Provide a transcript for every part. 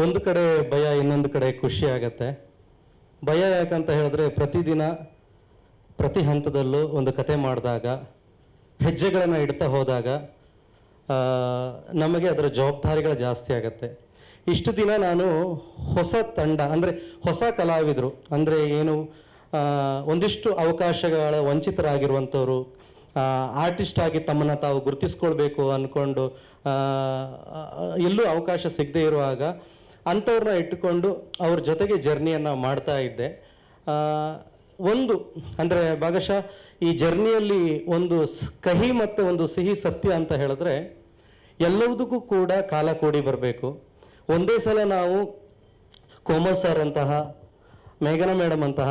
ಒಂದು ಕಡೆ ಭಯ, ಇನ್ನೊಂದು ಕಡೆ ಖುಷಿ ಆಗತ್ತೆ. ಭಯ ಯಾಕಂತ ಹೇಳಿದ್ರೆ, ಪ್ರತಿದಿನ ಪ್ರತಿ ಹಂತದಲ್ಲೂ ಒಂದು ಕತೆ ಮಾಡಿದಾಗ, ಹೆಜ್ಜೆಗಳನ್ನು ಇಡ್ತಾ ಹೋದಾಗ ನಮಗೆ ಅದರ ಜವಾಬ್ದಾರಿಗಳು ಜಾಸ್ತಿ ಆಗತ್ತೆ. ಇಷ್ಟು ದಿನ ನಾನು ಹೊಸ ತಂಡ, ಅಂದರೆ ಹೊಸ ಕಲಾವಿದರು, ಅಂದರೆ ಏನು ಒಂದಿಷ್ಟು ಅವಕಾಶಗಳ ವಂಚಿತರಾಗಿರುವಂಥವ್ರು ಆರ್ಟಿಸ್ಟ್ ಆಗಿ ತಮ್ಮನ್ನು ತಾವು ಗುರುತಿಸ್ಕೊಳ್ಬೇಕು ಅಂದ್ಕೊಂಡು ಎಲ್ಲೂ ಅವಕಾಶ ಸಿಗದೇ ಇರುವಾಗ ಅಂಥವ್ರನ್ನ ಇಟ್ಟುಕೊಂಡು ಅವ್ರ ಜೊತೆಗೆ ಜರ್ನಿಯನ್ನು ಮಾಡ್ತಾ ಇದ್ದೆ. ಒಂದು, ಅಂದರೆ ಭಾಗಶಃ ಈ ಜರ್ನಿಯಲ್ಲಿ ಒಂದು ಕಹಿ ಮತ್ತು ಒಂದು ಸಿಹಿ ಸತ್ಯ ಅಂತ ಹೇಳಿದ್ರೆ ಎಲ್ಲದಕ್ಕೂ ಕೂಡ ಕಾಲ ಕೂಡಿ ಬರಬೇಕು. ಒಂದೇ ಸಲ ನಾವು ಕೋಮಲ್ ಸರ್ ಅಂತಹ ಮೇಘನಾ ಮೇಡಮ್ ಅಂತಹ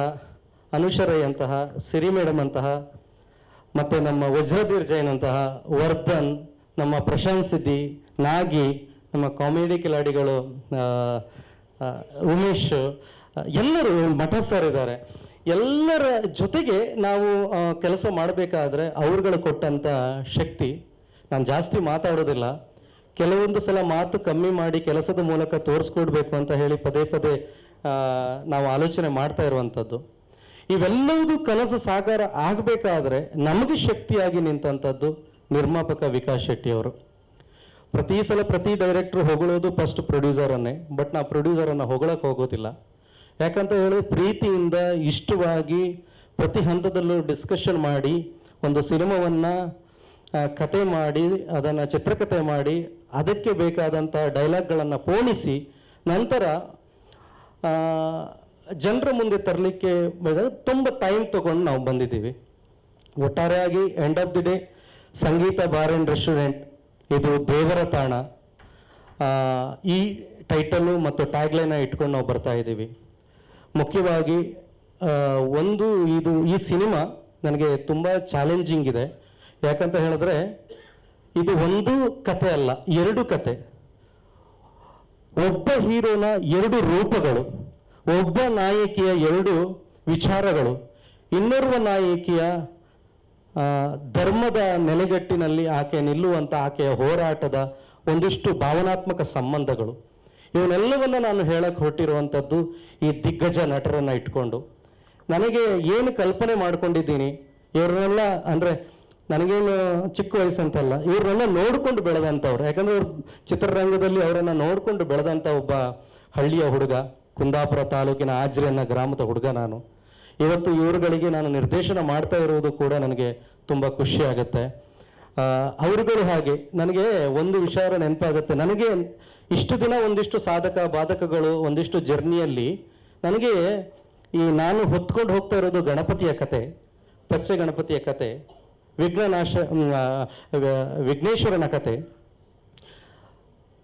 ಅನುಷರೈ ಅಂತಹ, ಸಿರಿ ಮೇಡಮ್ ಅಂತಹ ಮತ್ತು ನಮ್ಮ ವಜ್ರಧೀರ್ ಜೈನ್ ಅಂತಹ ವರ್ಧನ್, ನಮ್ಮ ಪ್ರಶಾಂತ್ ಸಿದ್ದಿ, ನಾಗಿ ನಮ್ಮ ಕಾಮಿಡಿ ಕಿಲಾಡಿಗಳು ಉಮೇಶ್ ಎಲ್ಲರೂ ಮಠ ಸರ್ ಇದ್ದಾರೆ ಎಲ್ಲರ ಜೊತೆಗೆ ನಾವು ಕೆಲಸ ಮಾಡಬೇಕಾದ್ರೆ ಅವ್ರುಗಳು ಕೊಟ್ಟಂಥ ಶಕ್ತಿ ನಾನು ಜಾಸ್ತಿ ಮಾತಾಡೋದಿಲ್ಲ. ಕೆಲವೊಂದು ಸಲ ಮಾತು ಕಮ್ಮಿ ಮಾಡಿ ಕೆಲಸದ ಮೂಲಕ ತೋರಿಸ್ಕೊಡ್ಬೇಕು ಅಂತ ಹೇಳಿ ಪದೇ ಪದೇ ನಾವು ಆಲೋಚನೆ ಮಾಡ್ತಾ ಇರುವಂಥದ್ದು. ಇವೆಲ್ಲವೂ ಕನಸು ಸಾಕಾರ ಆಗಬೇಕಾದ್ರೆ ನಮಗೆ ಶಕ್ತಿಯಾಗಿ ನಿಂತಂಥದ್ದು ನಿರ್ಮಾಪಕ ವಿಕಾಸ್ ಶೆಟ್ಟಿ ಅವರು ಪ್ರತಿ ಸಲ ಪ್ರತಿ ಡೈರೆಕ್ಟ್ರು ಹೊಗಳೋದು ಫಸ್ಟ್ ಪ್ರೊಡ್ಯೂಸರನ್ನೇ ಬಟ್ ನಾ ಪ್ರೊಡ್ಯೂಸರನ್ನು ಹೊಗಳಕ್ಕೆ ಹೋಗೋದಿಲ್ಲ. ಯಾಕಂತ ಹೇಳಿದ್ರೆ ಪ್ರೀತಿಯಿಂದ ಇಷ್ಟವಾಗಿ ಪ್ರತಿ ಹಂತದಲ್ಲೂ ಡಿಸ್ಕಷನ್ ಮಾಡಿ, ಒಂದು ಸಿನಿಮಾವನ್ನು ಕತೆ ಮಾಡಿ, ಅದನ್ನು ಚಿತ್ರಕಥೆ ಮಾಡಿ, ಅದಕ್ಕೆ ಬೇಕಾದಂಥ ಡೈಲಾಗ್ಗಳನ್ನು ಪೋಣಿಸಿ ನಂತರ ಜನರ ಮುಂದೆ ತರಲಿಕ್ಕೆ ತುಂಬ ಟೈಮ್ ತಗೊಂಡು ನಾವು ಬಂದಿದ್ದೀವಿ. ಒಟ್ಟಾರೆಯಾಗಿ end of the day Sangeetha bar and restaurant ಇದು ದೇವರ ತಾಣ. ಈ ಟೈಟಲು ಮತ್ತು ಟ್ಯಾಗ್ಲೈನ ಇಟ್ಕೊಂಡು ನಾವು ಬರ್ತಾ ಇದ್ದೀವಿ. ಮುಖ್ಯವಾಗಿ ಒಂದು ಇದು ಈ ಸಿನಿಮಾ ನನಗೆ ತುಂಬ ಚಾಲೆಂಜಿಂಗ್ ಇದೆ. ಯಾಕಂತ ಹೇಳಿದ್ರೆ, ಇದು ಒಂದು ಕತೆ ಅಲ್ಲ, ಎರಡು ಕತೆ. ಒಬ್ಬ ಹೀರೋನ ಎರಡು ರೂಪಗಳು, ಒಬ್ಬ ನಾಯಕಿಯ ಎರಡು ವಿಚಾರಗಳು, ಇನ್ನೋರ್ವ ನಾಯಕಿಯ ಧರ್ಮದ ನೆಲೆಗಟ್ಟಿನಲ್ಲಿ ಆಕೆ ನಿಲ್ಲುವಂಥ ಆಕೆಯ ಹೋರಾಟದ ಒಂದಿಷ್ಟು ಭಾವನಾತ್ಮಕ ಸಂಬಂಧಗಳು. ಇವನ್ನೆಲ್ಲವನ್ನ ನಾನು ಹೇಳಕ್ಕೆ ಹೊರಟಿರುವಂಥದ್ದು ಈ ದಿಗ್ಗಜ ನಟರನ್ನ ಇಟ್ಕೊಂಡು. ನನಗೆ ಏನು ಕಲ್ಪನೆ ಮಾಡ್ಕೊಂಡಿದ್ದೀನಿ, ಇವ್ರನ್ನೆಲ್ಲ ಅಂದರೆ ನನಗೇನು ಚಿಕ್ಕ ವಯಸ್ಸಂತಲ್ಲ, ಇವ್ರನ್ನೆಲ್ಲ ನೋಡ್ಕೊಂಡು ಬೆಳೆದಂಥವ್ರು. ಯಾಕಂದ್ರೆ ಅವ್ರ ಚಿತ್ರರಂಗದಲ್ಲಿ ಅವರನ್ನು ನೋಡ್ಕೊಂಡು ಬೆಳೆದಂಥ ಒಬ್ಬ ಹಳ್ಳಿಯ ಹುಡುಗ, ಕುಂದಾಪುರ ತಾಲೂಕಿನ ಆಜ್ರಿ ಅನ್ನೋ ಗ್ರಾಮದ ಹುಡುಗ ನಾನು. ಇವತ್ತು ಇವರುಗಳಿಗೆ ನಾನು ನಿರ್ದೇಶನ ಮಾಡ್ತಾ ಇರುವುದು ಕೂಡ ನನಗೆ ತುಂಬ ಖುಷಿ ಆಗುತ್ತೆ. ಅವರುಗಳು ಹಾಗೆ. ನನಗೆ ಒಂದು ವಿಚಾರ ನೆನಪಾಗುತ್ತೆ. ನನಗೆ ಇಷ್ಟು ದಿನ ಒಂದಿಷ್ಟು ಸಾಧಕ ಬಾಧಕಗಳು, ಒಂದಿಷ್ಟು ಜರ್ನಿಯಲ್ಲಿ ನನಗೆ ಈ ನಾನು ಹೊತ್ಕೊಂಡು ಹೋಗ್ತಾ ಇರೋದು ಗಣಪತಿಯ ಕತೆ, ಪಚ್ಚೆ ಗಣಪತಿಯ ಕತೆ, ವಿಘ್ನನಾಶ ವಿಘ್ನೇಶ್ವರನ ಕತೆ.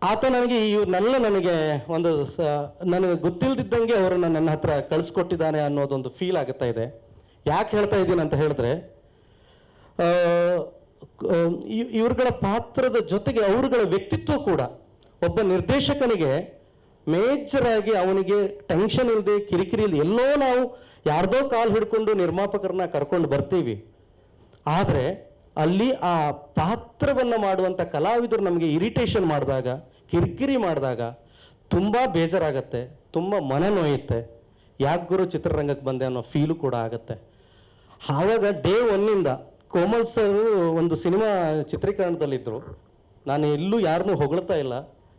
ಆತ ನನಗೆ ಇವನ್ನೆಲ್ಲ ನನಗೆ ಒಂದು ಸ, ನನಗೆ ಗೊತ್ತಿಲ್ಲದಿದ್ದಂಗೆ ಅವರನ್ನು ನನ್ನ ಹತ್ರ ಕಳಿಸ್ಕೊಟ್ಟಿದ್ದಾನೆ ಅನ್ನೋದೊಂದು ಫೀಲ್ ಆಗುತ್ತಾ ಇದೆ. ಯಾಕೆ ಹೇಳ್ತಾ ಇದ್ದೀನಿ ಅಂತ ಹೇಳಿದ್ರೆ ಇವ್ರುಗಳ ಪಾತ್ರದ ಜೊತೆಗೆ ಅವರುಗಳ ವ್ಯಕ್ತಿತ್ವ ಕೂಡ ಒಬ್ಬ ನಿರ್ದೇಶಕನಿಗೆ ಮೇಜರ್ ಆಗಿ ಅವನಿಗೆ ಟೆನ್ಷನ್ ಇಲ್ಲದೆ ಕಿರಿಕಿರಿ ಇಲ್ಲದೆ ಎಲ್ಲೋ ನಾವು ಯಾರ್ದೋ ಕಾಲು ಹಿಡ್ಕೊಂಡು ನಿರ್ಮಾಪಕರನ್ನ ಕರ್ಕೊಂಡು ಬರ್ತೀವಿ. ಆದರೆ ಅಲ್ಲಿ ಆ ಪಾತ್ರವನ್ನು ಮಾಡುವಂಥ ಕಲಾವಿದರು ನಮಗೆ ಇರಿಟೇಷನ್ ಮಾಡಿದಾಗ ಕಿರಿಕಿರಿ ಮಾಡಿದಾಗ ತುಂಬ ಬೇಜಾರಾಗತ್ತೆ ತುಂಬ ಮನ ನೋಯುತ್ತೆ. ಯಾಕೆ ಗುರು ಚಿತ್ರರಂಗಕ್ಕೆ ಬಂದೆ ಅನ್ನೋ ಫೀಲು ಕೂಡ ಆಗುತ್ತೆ. ಆವಾಗ ಡೇ ಒನ್ನಿಂದ ಕೋಮಲ್ ಸರ್ ಒಂದು ಸಿನಿಮಾ ಚಿತ್ರೀಕರಣದಲ್ಲಿದ್ದರು ನಾನು ಎಲ್ಲೂ ಯಾರನ್ನೂ ಹೊಗಳ್ತಾ ಇಲ್ಲ.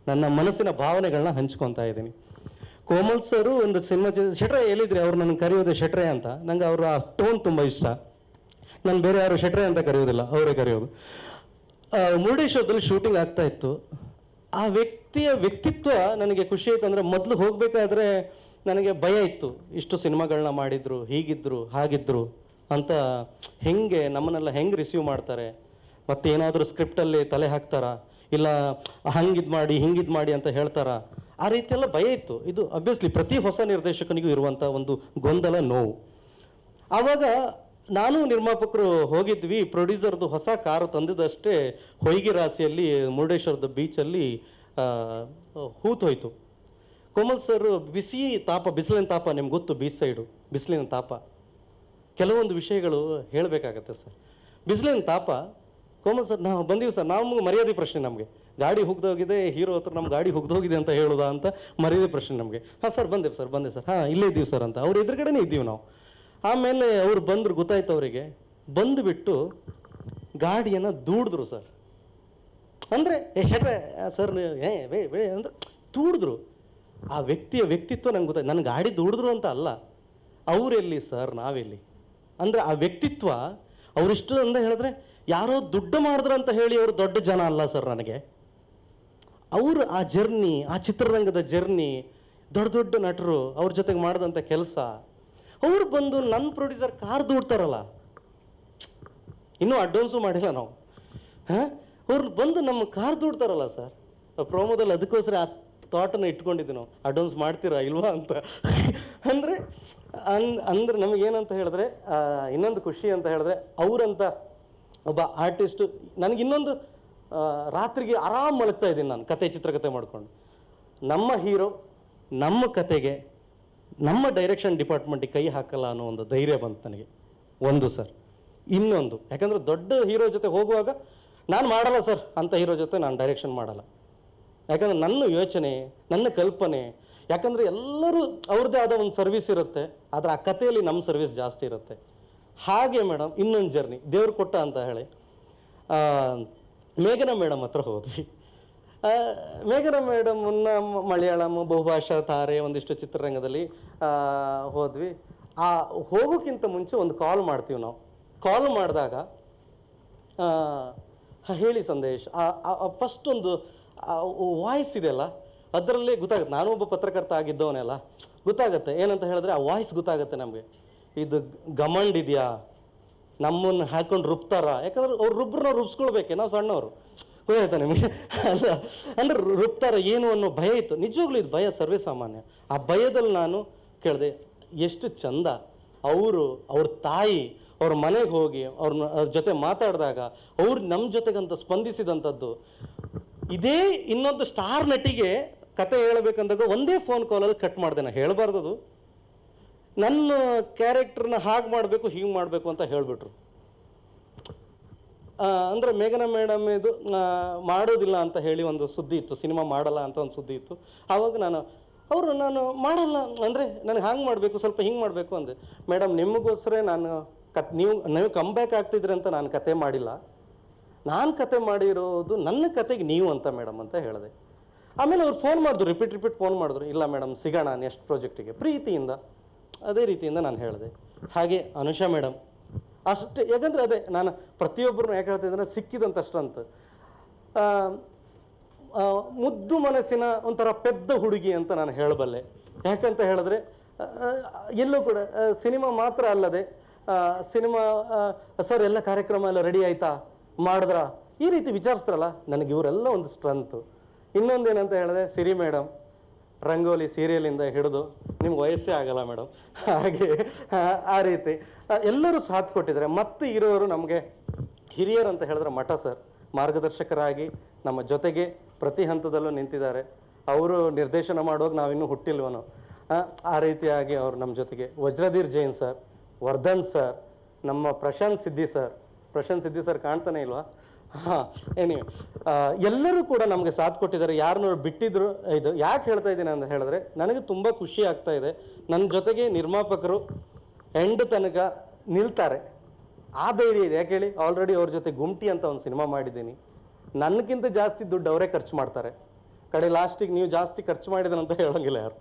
ನನ್ನ ಮನಸ್ಸಿನ ಭಾವನೆಗಳನ್ನ ಹಂಚ್ಕೊತಾ ಇದ್ದೀನಿ. ಕೋಮಲ್ ಸರು ಒಂದು ಸಿನಿಮಾ ಶೆಟ್ರೆ ಹೇಳಿದ್ರಿ ಅವ್ರು ನನಗೆ ಕರೆಯೋದು ಶೆಟ್ರೆ ಅಂತ. ನಂಗೆ ಅವರ ಟೋನ್ ತುಂಬ ಇಷ್ಟ. ನಾನು ಬೇರೆ ಯಾರು ಶೆಟ್ರೆ ಅಂತ ಕರೆಯೋದಿಲ್ಲ ಅವರೇ ಕರೆಯೋದು. ಆ, ಮುರುಡೇಶ್ವರದಲ್ಲಿ ಶೂಟಿಂಗ್ ಆಗ್ತಾ ಇತ್ತು. ಆ ವ್ಯಕ್ತಿಯ ವ್ಯಕ್ತಿತ್ವ ನನಗೆ ಖುಷಿ ಆಯ್ತು ಅಂದರೆ ಮೊದಲು ಹೋಗಬೇಕಾದ್ರೆ ನನಗೆ ಭಯ ಇತ್ತು. ಇಷ್ಟು ಸಿನಿಮಾಗಳನ್ನ ಮಾಡಿದ್ರು, ಹೀಗಿದ್ರು, ಹಾಗಿದ್ರು ಅಂತ ಹೆಂಗೆ, ನಮ್ಮನ್ನೆಲ್ಲ ಹೆಂಗೆ ರಿಸೀವ್ ಮಾಡ್ತಾರೆ? ಮತ್ತೆ ಏನಾದರೂ ಸ್ಕ್ರಿಪ್ಟಲ್ಲಿ ತಲೆ ಹಾಕ್ತಾರಾ? ಇಲ್ಲ, ಹಂಗಿದ್ ಮಾಡಿ, ಹಿಂಗಿದ್ ಮಾಡಿ ಅಂತ ಹೇಳ್ತಾರಾ? ಆ ರೀತಿಯೆಲ್ಲ ಭಯ ಇತ್ತು. ಇದು ಅಬ್ವಿಯಸ್ಲಿ ಪ್ರತಿ ಹೊಸ ನಿರ್ದೇಶಕನಿಗೂ ಇರುವಂಥ ಒಂದು ಗೊಂದಲ, ನೋವು. ಆವಾಗ ನಾನು ನಿರ್ಮಾಪಕರು ಹೋಗಿದ್ವಿ. ಪ್ರೊಡ್ಯೂಸರ್ದು ಹೊಸ ಕಾರು ತಂದಿದ್ದಷ್ಟೇ ಹೊಯ್ಗೆ ರಾಶಿಯಲ್ಲಿ ಮುರುಡೇಶ್ವರದ ಬೀಚಲ್ಲಿ ಹೂತೋಯ್ತು ಕೋಮಲ್ ಸರ್, ಬಿಸಿ ತಾಪ, ಬಿಸಿಲಿನ ತಾಪ ನಿಮ್ಗೆ ಗೊತ್ತು ಬೀಚ್ ಸೈಡು, ಬಿಸಿಲಿನ ತಾಪ. ಕೆಲವೊಂದು ವಿಷಯಗಳು ಹೇಳಬೇಕಾಗತ್ತೆ ಸರ್. ಬಿಸಿಲಿನ ತಾಪ, ಕೋಮಲ್ ಸರ್, ನಾವು ಬಂದೀವಿ ಸರ್. ನಮಗೆ ಮರ್ಯಾದೆ ಪ್ರಶ್ನೆ ನಮಗೆ. ಗಾಡಿ ಹೋಗಿದೆ ಹೀರೋ ಹತ್ರ ನಮ್ಮ ಗಾಡಿ ಹೋಗಿದೆ ಅಂತ ಹೇಳೋದಾ ಅಂತ ಮರ್ಯಾದೆ ಪ್ರಶ್ನೆ ನಮಗೆ. ಹಾಂ ಸರ್, ಬಂದೆ ಸರ್ ಬಂದೆ ಸರ್. ಹಾಂ, ಇಲ್ಲೇ ಇದ್ದೀವಿ ಸರ್ ಅಂತ. ಅವ್ರ ಎದುರುಗಡೆನೇ ಇದ್ದೀವಿ ನಾವು. ಆಮೇಲೆ ಅವ್ರು ಬಂದರು, ಗೊತ್ತಾಯ್ತು ಅವರಿಗೆ. ಬಂದುಬಿಟ್ಟು ಗಾಡಿಯನ್ನು ದೂಡಿದ್ರು ಸರ್. ಅಂದರೆ, ಏ ಸರ್ ಏ, ಬೇ ಬೇ, ಅಂದ್ರೆ ದೂಡಿದ್ರು ಆ ವ್ಯಕ್ತಿಯ ವ್ಯಕ್ತಿತ್ವ ನಂಗೆ ಗೊತ್ತಾಯ್ತು. ನನ್ನ ಗಾಡಿ ದೂಡಿದ್ರು ಅಂತ ಅಲ್ಲ, ಅವರೆಲ್ಲಿ ಸರ್, ನಾವೆಲ್ಲಿ? ಅಂದರೆ ಆ ವ್ಯಕ್ತಿತ್ವ ಅವರಿಷ್ಟು ಅಂತ ಹೇಳಿದ್ರೆ, ಯಾರೋ ದುಡ್ಡು ಮಾಡಿದ್ರು ಅಂತ ಹೇಳಿ ಅವರು ದೊಡ್ಡ ಜನ ಅಲ್ಲ ಸರ್ ನನಗೆ. ಅವರು ಆ ಜರ್ನಿ, ಆ ಚಿತ್ರರಂಗದ ಜರ್ನಿ, ದೊಡ್ಡ ದೊಡ್ಡ ನಟರು ಅವ್ರ ಜೊತೆಗೆ ಮಾಡಿದಂಥ ಕೆಲಸ ಅವ್ರು ಬಂದು ನನ್ನ ಪ್ರೊಡ್ಯೂಸರ್ ಕಾರ್ ದೂಡ್ತಾರಲ್ಲ. ಇನ್ನೂ ಅಡ್ವಾನ್ಸು ಮಾಡಿಲ್ಲ ನಾವು. ಹಾಂ? ಅವ್ರು ಬಂದು ನಮ್ಮ ಕಾರ್ ದೂಡ್ತಾರಲ್ಲ ಸರ್ ಪ್ರೋಮೋದಲ್ಲಿ ಅದಕ್ಕೋಸ್ಕರ ಆ ಥಾಟನ್ನು ಇಟ್ಕೊಂಡಿದ್ದೆ ನಾವು. ಅಡ್ವಾನ್ಸ್ ಮಾಡ್ತೀರಾ ಇಲ್ವಾ ಅಂತ. ಅಂದರೆ, ಅನ್, ಅಂದ್ರೆ ನಮಗೇನಂತ ಹೇಳಿದ್ರೆ ಇನ್ನೊಂದು ಖುಷಿ ಅಂತ ಹೇಳಿದ್ರೆ, ಅವರಂತ ಒಬ್ಬ ಆರ್ಟಿಸ್ಟು ನನಗೆ ಇನ್ನೊಂದು ರಾತ್ರಿಗೆ ಆರಾಮ್ ಮಲಗ್ತಾ ಇದ್ದೀನಿ ನಾನು, ಕತೆ ಚಿತ್ರಕಥೆ ಮಾಡ್ಕೊಂಡು. ನಮ್ಮ ಹೀರೋ ನಮ್ಮ ಕತೆಗೆ ನಮ್ಮ ಡೈರೆಕ್ಷನ್ ಡಿಪಾರ್ಟ್ಮೆಂಟಿಗೆ ಕೈ ಹಾಕಲ್ಲ ಅನ್ನೋ ಒಂದು ಧೈರ್ಯ ಬಂತು ನನಗೆ. ಒಂದು ಸರ್. ಇನ್ನೊಂದು. ಯಾಕಂದರೆ ದೊಡ್ಡ ಹೀರೋ ಜೊತೆ ಹೋಗುವಾಗ, ನಾನು ಮಾಡಲ್ಲ ಸರ್ ಅಂತ ಹೀರೋ ಜೊತೆ ನಾನು ಡೈರೆಕ್ಷನ್ ಮಾಡಲ್ಲ. ಯಾಕಂದ್ರೆ ನನ್ನ ಯೋಚನೆ, ನನ್ನ ಕಲ್ಪನೆ, ಯಾಕಂದರೆ ಎಲ್ಲರೂ ಅವ್ರದ್ದೇ ಆದ ಒಂದು ಸರ್ವಿಸ್ ಇರುತ್ತೆ, ಆದರೆ ಆ ಕಥೆಯಲ್ಲಿ ನಮ್ಮ ಸರ್ವಿಸ್ ಜಾಸ್ತಿ ಇರುತ್ತೆ. ಹಾಗೆ ಮೇಡಮ್ ಇನ್ನೊಂದು ಜರ್ನಿ ದೇವ್ರು ಕೊಟ್ಟ ಅಂತ ಹೇಳಿ ಮೇಘನಾ ಮೇಡಮ್ ಹತ್ರ ಹೋದ್ವಿ. ಮೇಘನಾ ಮೇಡಮ್ ಮ- ಮಲಯಾಳಂ, ಬಹುಭಾಷಾ ತಾರೆ ಒಂದಿಷ್ಟು ಚಿತ್ರರಂಗದಲ್ಲಿ ಹೋದ್ವಿ. ಆ, ಹೋಗೋಕ್ಕಿಂತ ಮುಂಚೆ ಒಂದು ಕಾಲ್ ಮಾಡ್ತೀವಿ ನಾವು. ಕಾಲ್ ಮಾಡಿದಾಗ ಹೇಳಿ ಸಂದೇಶ್ ಫಸ್ಟ್ ಒಂದು ವಾಯ್ಸ್ ಇದೆಯಲ್ಲ, ಅದರಲ್ಲೇ ಗೊತ್ತಾಗುತ್ತೆ. ನಾನು ಒಬ್ಬ ಪತ್ರಕರ್ತ ಆಗಿದ್ದವನೆಲ್ಲ. ಗೊತ್ತಾಗುತ್ತೆ. ಏನಂತ ಹೇಳಿದ್ರೆ ಆ ವಾಯ್ಸ್ ಗೊತ್ತಾಗುತ್ತೆ ನಮಗೆ. ಇದು ಗಮಂಡ್ ಇದೆಯಾ? ನಮ್ಮನ್ನು ಹಾಕೊಂಡು ರುಬ್ತಾರ? ಯಾಕಂದ್ರೆ ಅವ್ರು ರುಬ್ರನ್ನ ರುಬ್ಸ್ಕೊಳ್ಬೇಕೆ. ನಾವು ಸಣ್ಣವರು. ಗೊತ್ತಾಯ್ತಾ ನಿಮಗೆ? ಅಲ್ಲ, ಅಂದ್ರೆ ರುಪ್ತಾರ ಏನು ಅನ್ನೋ ಭಯ ಇತ್ತು. ನಿಜವಾಗ್ಲೂ ಇದು ಭಯ ಸರ್ವೇ ಸಾಮಾನ್ಯ. ಆ ಭಯದಲ್ಲಿ ನಾನು ಕೇಳಿದೆ, ಎಷ್ಟು ಚಂದ. ಅವರು, ಅವ್ರ ತಾಯಿ, ಅವ್ರ ಮನೆಗೆ ಹೋಗಿ ಅವ್ರನ್ನ ಅವ್ರ ಜೊತೆ ಮಾತಾಡಿದಾಗ, ಅವ್ರು ನಮ್ಮ ಜೊತೆಗಂತ ಸ್ಪಂದಿಸಿದಂಥದ್ದು, ಇದೇ ಇನ್ನೊಂದು ಸ್ಟಾರ್ ನಟಿಗೆ ಕತೆ ಹೇಳಬೇಕಂದಾಗ ಒಂದೇ ಫೋನ್ ಕಾಲಲ್ಲಿ ಕಟ್ ಮಾಡಿದೆ ನಾನು ಹೇಳಬಾರ್ದದು. ನನ್ನ ಕ್ಯಾರೆಕ್ಟರ್ನ ಹಾಗೆ ಮಾಡಬೇಕು, ಹೀಗೆ ಮಾಡಬೇಕು ಅಂತ ಹೇಳಿಬಿಟ್ರು. ಅಂದರೆ ಮೇಘನಾ ಮೇಡಮ್ ಇದು ಮಾಡೋದಿಲ್ಲ ಅಂತ ಹೇಳಿ ಒಂದು ಸುದ್ದಿ ಇತ್ತು, ಸಿನಿಮಾ ಮಾಡಲ್ಲ ಅಂತ ಒಂದು ಸುದ್ದಿ ಇತ್ತು. ಆವಾಗ ನಾನು, ಅವರು ನಾನು ಮಾಡಲ್ಲ, ಅಂದರೆ ನನಗೆ ಹಾಂಗೆ ಮಾಡಬೇಕು, ಸ್ವಲ್ಪ ಹಿಂಗೆ ಮಾಡಬೇಕು ಅಂದೆ. ಮೇಡಮ್, ನಿಮಗೋಸ್ಕರ ನಾನು ಕತ್, ನೀವು ನೀವು ಕಮ್ ಬ್ಯಾಕ್ ಆಗ್ತಿದ್ರಿ ಅಂತ ನಾನು ಕತೆ ಮಾಡಿಲ್ಲ. ನಾನು ಕತೆ ಮಾಡಿರೋದು ನನ್ನ ಕತೆಗೆ ನೀವು ಅಂತ ಮೇಡಮ್ ಅಂತ ಹೇಳಿದೆ. ಆಮೇಲೆ ಅವ್ರು ಫೋನ್ ಮಾಡಿದ್ರು ರಿಪೀಟ್ ರಿಪೀಟ್ ಫೋನ್ ಮಾಡಿದ್ರು. ಇಲ್ಲ ಮೇಡಮ್, ಸಿಗೋಣ ನೆಕ್ಸ್ಟ್ ಪ್ರಾಜೆಕ್ಟಿಗೆ ಪ್ರೀತಿಯಿಂದ, ಅದೇ ರೀತಿಯಿಂದ ನಾನು ಹೇಳಿದೆ. ಹಾಗೆ, ಅನುಷಾ ಮೇಡಮ್ ಅಷ್ಟೇ ಯಾಕಂದರೆ ಅದೇ ನಾನು ಪ್ರತಿಯೊಬ್ಬರನ್ನು ಯಾಕೆ ಸ್ಟ್ರೆಂತ್ ಆ, ಮುದ್ದು ಮನಸ್ಸಿನ ಒಂಥರ ಪೆದ್ದ ಹುಡುಗಿ ಅಂತ ನಾನು ಹೇಳಬಲ್ಲೆ. ಯಾಕಂತ ಹೇಳಿದ್ರೆ ಎಲ್ಲೂ ಕೂಡ ಸಿನಿಮಾ ಮಾತ್ರ ಅಲ್ಲದೆ ಸಿನಿಮಾ ಸರ್ ಎಲ್ಲ ಕಾರ್ಯಕ್ರಮ ಎಲ್ಲ ರೆಡಿ ಆಯ್ತಾ? ಮಾಡಿದ್ರಾ? ಈ ರೀತಿ ವಿಚಾರಿಸ್ತಾರಲ್ಲ ನನಗೆ ಇವರೆಲ್ಲ ಒಂದು ಸ್ಟ್ರೆಂತು ಇನ್ನೊಂದೇನಂತ ಹೇಳಿದೆ ಸಿರಿ ಮೇಡಮ್ ರಂಗೋಲಿ ಸೀರಿಯಲಿಂದ ಹಿಡಿದು ನಿಮ್ಗೆ ವಯಸ್ಸೇ ಆಗಲ್ಲ ಮೇಡಮ್. ಹಾಗೆ ಆ, ರೀತಿ. ಎಲ್ಲರೂ ಸಾಥ್ ಕೊಟ್ಟಿದ್ದಾರೆ. ಮತ್ತೆ ಇರೋರು ನಮಗೆ ಹಿರಿಯರು ಅಂತ ಹೇಳಿದ್ರೆ ಮಠ ಸರ್. ಮಾರ್ಗದರ್ಶಕರಾಗಿ ನಮ್ಮ ಜೊತೆಗೆ ಪ್ರತಿ ಹಂತದಲ್ಲೂ ನಿಂತಿದ್ದಾರೆ. ಅವರು ನಿರ್ದೇಶನ ಮಾಡುವಾಗ ನಾವಿನ್ನೂ ಹುಟ್ಟಿಲ್ವನು. ಆ ರೀತಿಯಾಗಿ ಅವರು ನಮ್ಮ ಜೊತೆಗೆ. ವಜ್ರಧೀರ್ ಜೈನ್ ಸರ್ ವರ್ಧನ್ ಸರ್ ನಮ್ಮ ಪ್ರಶಾಂತ್ ಸಿದ್ದಿ ಸರ್. ಪ್ರಶಾಂತ್ ಸಿದ್ದಿ ಸರ್ ಕಾಣ್ತಾನೆ ಇಲ್ವಾ? ಹಾಂ ಎಲ್ಲರೂ ಕೂಡ ನಮಗೆ ಸಾಥ್ ಕೊಟ್ಟಿದ್ದಾರೆ. ಯಾರನ್ನೂ ಬಿಟ್ಟಿದ್ರು, ಇದು ಯಾಕೆ ಹೇಳ್ತಾ ಇದ್ದೀನಿ ಅಂತ ಹೇಳಿದ್ರೆ, ನನಗೆ ತುಂಬ ಖುಷಿ ಆಗ್ತಾ ಇದೆ. ನನ್ನ ಜೊತೆಗೆ ನಿರ್ಮಾಪಕರು ಎಂಡ್ ತನಕ ನಿಲ್ತಾರೆ. ಆ ಧೈರ್ಯ ಇದೆ. ಯಾಕೆ ಹೇಳಿ? ಆಲ್ರೆಡಿ ಅವ್ರ ಜೊತೆ ಗುಮ್ಟಿ ಅಂತ ಒಂದು ಸಿನಿಮಾ ಮಾಡಿದ್ದೀನಿ. ನನಗಿಂತ ಜಾಸ್ತಿ ದುಡ್ಡು ಅವರೇ ಖರ್ಚು ಮಾಡ್ತಾರೆ. ಕಡೆ ಲಾಸ್ಟಿಗೆ ನೀವು ಜಾಸ್ತಿ ಖರ್ಚು ಮಾಡಿದನಂತ ಹೇಳೋಂಗಿಲ್ಲ ಯಾರು.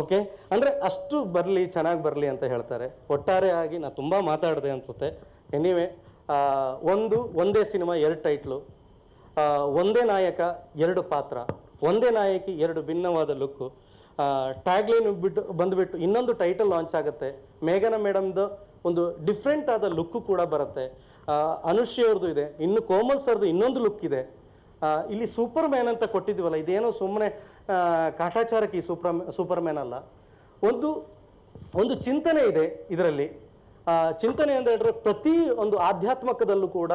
ಓಕೆ ಅಂದರೆ ಅಷ್ಟು ಬರಲಿ, ಚೆನ್ನಾಗಿ ಬರಲಿ ಅಂತ ಹೇಳ್ತಾರೆ. ಒಟ್ಟಾರೆ ಆಗಿ ನಾನು ತುಂಬ ಮಾತಾಡಿದೆ ಅನ್ಸುತ್ತೆ. ಎನಿವೆ ಒಂದು, ಒಂದೇ ಸಿನಿಮಾ, ಎರಡು ಟೈಟ್ಲು. ಒಂದೇ ನಾಯಕ, ಎರಡು ಪಾತ್ರ. ಒಂದೇ ನಾಯಕಿ, ಎರಡು ಭಿನ್ನವಾದ ಲುಕ್ಕು. ಟ್ಯಾಗ್ಲೈನ್ ಬಿಟ್ಟು, ಬಂದುಬಿಟ್ಟು ಇನ್ನೊಂದು ಟೈಟಲ್ ಲಾಂಚ್ ಆಗುತ್ತೆ. ಮೇಘನ ಮೇಡಮ್ದು ಒಂದು ಡಿಫ್ರೆಂಟ್ ಆದ ಲುಕ್ಕು ಕೂಡ ಬರುತ್ತೆ. ಅನುಷ್ಯ ಅವ್ರದ್ದು ಇದೆ. ಇನ್ನು ಕೋಮಲ್ ಸರ್ದು ಇನ್ನೊಂದು ಲುಕ್ ಇದೆ. ಇಲ್ಲಿ ಸೂಪರ್ ಮ್ಯಾನ್ ಅಂತ ಕೊಟ್ಟಿದ್ದೀವಲ್ಲ, ಇದೇನೋ ಸುಮ್ಮನೆ ಕಾಟಾಚಾರಕ್ಕೆ ಈ ಸೂಪರ್ ಸೂಪರ್ ಮ್ಯಾನ್ ಅಲ್ಲ. ಒಂದು ಒಂದು ಚಿಂತನೆ ಇದೆ ಇದರಲ್ಲಿ. ಚಿಂತನೆ ಅಂತ ಹೇಳಿದ್ರೆ ಪ್ರತಿ ಒಂದು ಆಧ್ಯಾತ್ಮಕದಲ್ಲೂ ಕೂಡ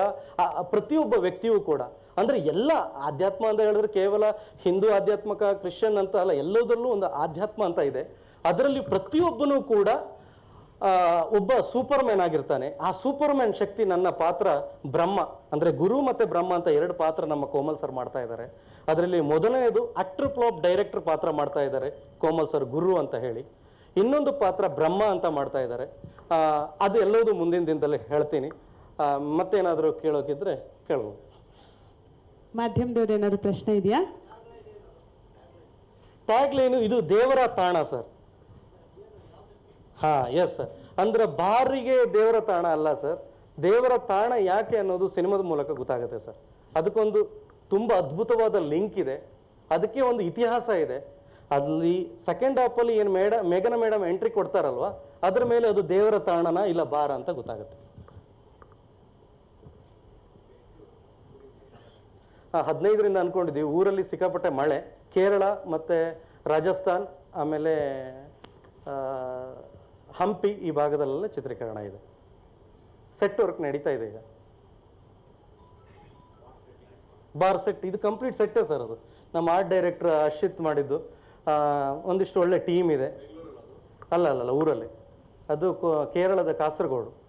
ಪ್ರತಿಯೊಬ್ಬ ವ್ಯಕ್ತಿಯೂ ಕೂಡ, ಅಂದರೆ ಎಲ್ಲ ಆಧ್ಯಾತ್ಮ ಅಂತ ಹೇಳಿದ್ರೆ ಕೇವಲ ಹಿಂದೂ ಆಧ್ಯಾತ್ಮಕ, ಕ್ರಿಶ್ಚಿಯನ್ ಅಂತ ಅಲ್ಲ, ಎಲ್ಲದರಲ್ಲೂ ಒಂದು ಆಧ್ಯಾತ್ಮ ಅಂತ ಇದೆ. ಅದರಲ್ಲಿ ಪ್ರತಿಯೊಬ್ಬನೂ ಕೂಡ ಒಬ್ಬ ಸೂಪರ್ ಮ್ಯಾನ್ ಆಗಿರ್ತಾನೆ. ಆ ಸೂಪರ್ ಮ್ಯಾನ್ ಶಕ್ತಿ ನನ್ನ ಪಾತ್ರ ಬ್ರಹ್ಮ, ಅಂದರೆ ಗುರು ಮತ್ತು ಬ್ರಹ್ಮ ಅಂತ ಎರಡು ಪಾತ್ರ ನಮ್ಮ ಕೋಮಲ್ ಸರ್ ಮಾಡ್ತಾ ಇದ್ದಾರೆ. ಅದರಲ್ಲಿ ಮೊದಲನೆಯದು ಅಟ್ರ್ ಫ್ಲಾಪ್ ಡೈರೆಕ್ಟರ್ ಪಾತ್ರ ಮಾಡ್ತಾ ಇದ್ದಾರೆ, ಕೋಮಲ್ ಸರ್ ಗುರು ಅಂತ ಹೇಳಿ. ಇನ್ನೊಂದು ಪಾತ್ರ ಬ್ರಹ್ಮ ಅಂತ ಮಾಡ್ತಾ ಇದ್ದಾರೆ. ಅದು ಎಲ್ಲವೂ ಮುಂದಿನ ದಿನದಲ್ಲಿ ಹೇಳ್ತೀನಿ. ಮತ್ತೇನಾದರೂ ಕೇಳೋಕಿದ್ರೆ ಕೇಳ್ಬೋದು. ಮಾಧ್ಯಮದವ್ರು ಏನಾದರೂ ಪ್ರಶ್ನೆ ಇದೆಯಾ? ಟ್ಯಾಗ್ಲೈನು ಇದು ದೇವರ ತಾಣ ಸರ್ ಹಾ ಎಸ್ ಸರ್ ಅಂದ್ರೆ ಬಾರಿಗೆ ದೇವರ ತಾಣ ಅಲ್ಲ ಸರ್ ದೇವರ ತಾಣ ಯಾಕೆ ಅನ್ನೋದು ಸಿನಿಮಾದ ಮೂಲಕ ಗೊತ್ತಾಗುತ್ತೆ ಸರ್ ಅದಕ್ಕೊಂದು ತುಂಬ ಅದ್ಭುತವಾದ ಲಿಂಕ್ ಇದೆ. ಅದಕ್ಕೆ ಒಂದು ಇತಿಹಾಸ ಇದೆ. ಅಲ್ಲಿ ಸೆಕೆಂಡ್ ಹಾಫಲ್ಲಿ ಏನು ಮೇಡ, ಮೇಘನ ಮೇಡಮ್ ಎಂಟ್ರಿ ಕೊಡ್ತಾರಲ್ವಾ, ಅದ್ರ ಮೇಲೆ ಅದು ದೇವರ ತಾಣನ ಇಲ್ಲ ಬಾರ ಅಂತ ಗೊತ್ತಾಗುತ್ತೆ. ಹದಿನೈದರಿಂದ ಅನ್ಕೊಂಡಿದ್ದೀವಿ. ಊರಲ್ಲಿ ಸಿಕ್ಕಾಪಟ್ಟೆ ಮಳೆ. ಕೇರಳ ಮತ್ತು ರಾಜಸ್ಥಾನ್, ಆಮೇಲೆ ಹಂಪಿ ಈ ಭಾಗದಲ್ಲೆಲ್ಲ ಚಿತ್ರೀಕರಣ ಇದೆ. ಸೆಟ್ ವರ್ಕ್ ನಡೀತಾ ಇದೆ ಈಗ. ಬಾರ್ ಸೆಟ್ ಇದು ಕಂಪ್ಲೀಟ್ ಸೆಟ್ಟೇ ಸರ್ ಅದು. ನಮ್ಮ ಆರ್ಟ್ ಡೈರೆಕ್ಟರ್ ಅಶ್ವಿತ್ ಮಾಡಿದ್ದು. ಒಂದಿಷ್ಟು ಒಳ್ಳೆ ಟೀಮ್ ಇದೆ. ಅಲ್ಲ ಅಲ್ಲ ಊರಲ್ಲಿ. ಅದು ಕೇರಳದ ಕಾಸರಗೋಡು.